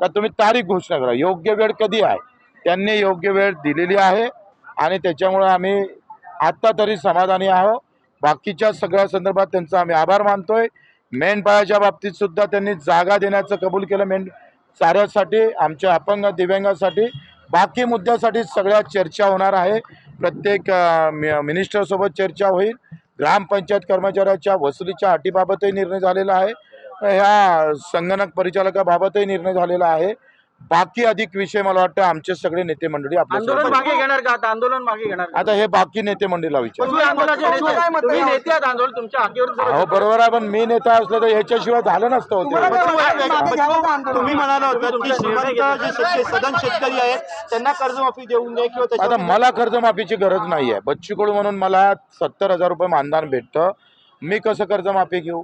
का तुम्ही तारीख घोषणा करा. योग्य वेळ कधी आहे? त्यांनी योग्य वेळ दिलेली आहे आणि त्याच्यामुळे आम्ही आत्ता तरी समाधानी आहोत. बाकीच्या सगळ्या संदर्भात त्यांचा आम्ही आभार मानतोय. मेंढपाळाच्या बाबतीत सुद्धा त्यांनी जागा देण्याचं कबूल केलं. मेंढ चाऱ्यासाठी आमच्या अपंग दिव्यांगासाठी. बाकी मुद्द्यासाठी सगळ्या चर्चा होणार आहे. प्रत्येक मि- मिनिस्टरसोबत चर्चा होईल. ग्रामपंचायत कर्मचाऱ्याच्या वसुलीच्या अटीबाबतही निर्णय झालेला आहे. ह्या संगणक परिचालकाबाबतही निर्णय झालेला आहे. बाकी अधिक विषय मला वाटतं आमचे सगळे नेते मंडळी आंदोलन आपल्या मागे घेणार का? आता आंदोलन मागे घेणार? आता हे बाकी नेते मंडळीला विचार. हो बरोबर आहे पण मी नेता असलो तर ह्याच्याशिवाय झालं नसतं होते. तुम्ही म्हणाला होता की श्रीमंत जे शेतकरी सदन शेतकरी आहेत त्यांना कर्जमाफी देऊ नये किंवा आता मला कर्जमाफीची गरज नाही आहे बच्चू कडू म्हणून मला सत्तर हजार रुपये मानधन भेटतं. मी कसं कर्जमाफी घेऊ?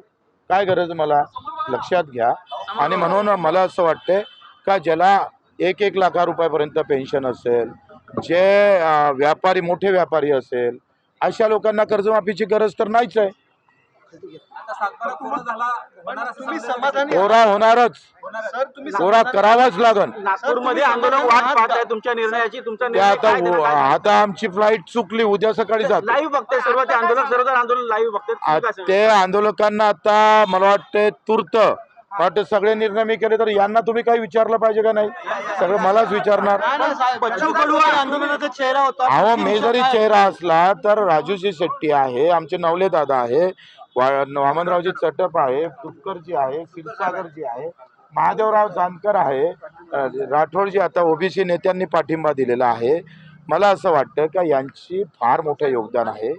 काय गरज मला? लक्षात घ्या. आणि म्हणून मला असं वाटते का ज्याला एक एक लाखा रुपयापर्यंत पेन्शन असेल जे व्यापारी मोठे व्यापारी असेल अशा लोकांना कर्जमाफीची गरज तर नाहीच आहे. कोरा होणारच. सर तुम्ही कोरा करावाच लागन. नागपूरमध्ये आंदोलन वाट पाहत आहे तुमच्या निर्णयाची. तुमचा ते निर्णय आता काय देणार, काय आता आमची फ्लाईट चुकली उद्या सकाळी जातो. लाईव्ह बघते सर्व ते आंदोलन सर्व आंदोलन लाईव्ह बघते तुम्ही काय? ते आंदोलकांना आता मला वाटते तूर्त वाटतं सगळे निर्णय मी केले तर यांना तुम्ही काही विचारलं पाहिजे का नाही? सगळं मलाच विचारणार. बच्चू कडू हा आंदोलनाचा चेहरा होता. अहो मी जरी चेहरा असला तर राजूजी शेट्टी आहे आमचे नवले दादा आहे. वा- वामनरावजी चटप आहे तुपकरजी आहे क्षीरसागरजी आहे महादेवराव जानकर आहे राठोडजी आता ओबीसी नेत्यांनी पाठिंबा दिलेला आहे. मला असं वाटतं का यांची फार मोठं योगदान आहे.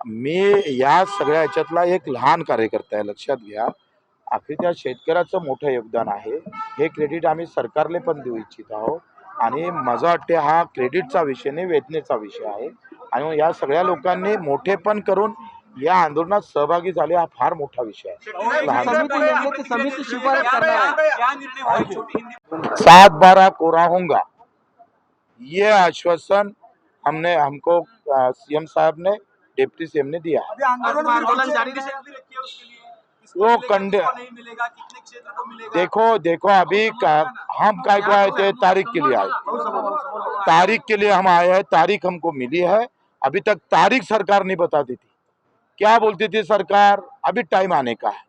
मी या सगळ्या याच्यातला एक लहान कार्यकर्ता आहे लक्षात घ्या. आखरी त्या शेतकऱ्याचं मोठं योगदान आहे. हे क्रेडिट आम्ही सरकारला पण देऊ इच्छित आहोत. आणि माझं वाटते हा क्रेडिटचा विषय नाही वेदनेचा विषय आहे. आणि मग या सगळ्या लोकांनी मोठेपण करून या आंदोलनात सहभागी झाले हा फार मोठा विषय आहे. सात बारह कोरा होगा ये आश्वासन हमने हमको सीएम साहब ने डिप्टी सीएम ने दिया आंदोलन जारी रहेगा वो कंडे देखो देखो अभी का, हम काय को आए थे तारीख के लिए आए। तारीख के लिए हम आए हैं तारीख हमको मिली है। अभी तक तारीख सरकार नहीं बताती थी क्या बोलती थी सरकार? अभी टाइम आने का है।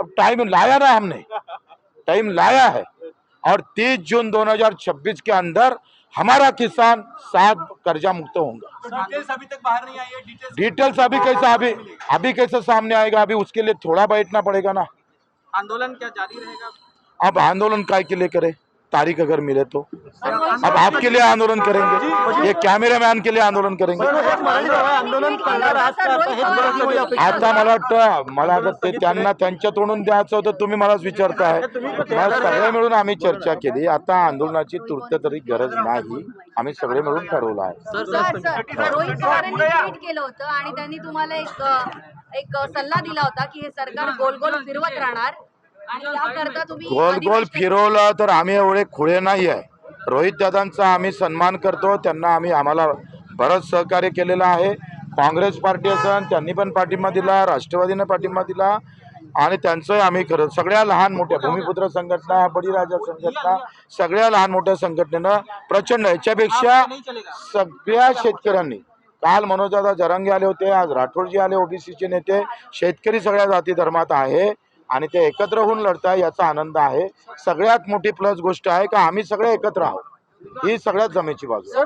अब टाइम लाया ना हमने। टाइम लाया है। और 30 जून 2026 के अंदर हमारा किसान सात कर्जा मुक्त होगा। डिटेल्स अभी तक बाहर नहीं आई है डिटेल्स डिटेल्स अभी कैसा अभी अभी कैसे सामने आएगा? अभी उसके लिए थोड़ा बैठना पड़ेगा ना। आंदोलन क्या जारी रहेगा? अब आंदोलन काय के लिए करे? तारीख अगर मिले तो। अब आपके लिए आंदोलन करेंगे। ये कैमरे मैन के लिए आंदोलन करेंगे। आता मला वाटतं मला आता ते त्यांना त्यांच्या तोंडून द्यायचं होतं तुम्ही मलाच विचारताय. सगळे मिळून आम्ही चर्चा केली. आता आंदोलनाची तूर्त तरी गरज नाही. आम्ही सगळे मिळून ठरवलं आहे. आणि त्यांनी तुम्हाला एक सल्ला दिला होता की हे सरकार गोल गोल फिरवत राहणार. गोल गोल फिरवलं तर आम्ही एवढे खुळे नाही आहे रोहित दादांचा आम्ही सन्मान करतो त्यांना आम्ही आम्हाला बरंच सहकार्य केलेलं आहे. काँग्रेस पार्टी असन त्यांनी पण पाठिंबा दिला राष्ट्रवादीने पाठिंबा दिला आणि त्यांचं आम्ही करत सगळ्या लहान मोठ्या भूमिपुत्र संघटना बळीराजा संघटना सगळ्या लहान मोठ्या संघटनेनं प्रचंड याच्यापेक्षा सगळ्या शेतकऱ्यांनी काल मनोजदादा जरांगे आले होते आज राठोडजी आले ओबीसीचे नेते शेतकरी सगळ्या जाती धर्मात आहे. आणि ते एकत्र होऊन लढताय याचा आनंद आहे. सगळ्यात मोठी प्लस गोष्ट आहे का आम्ही सगळे एकत्र आहोत. ही सगळ्यात जमेची बाजू आहे.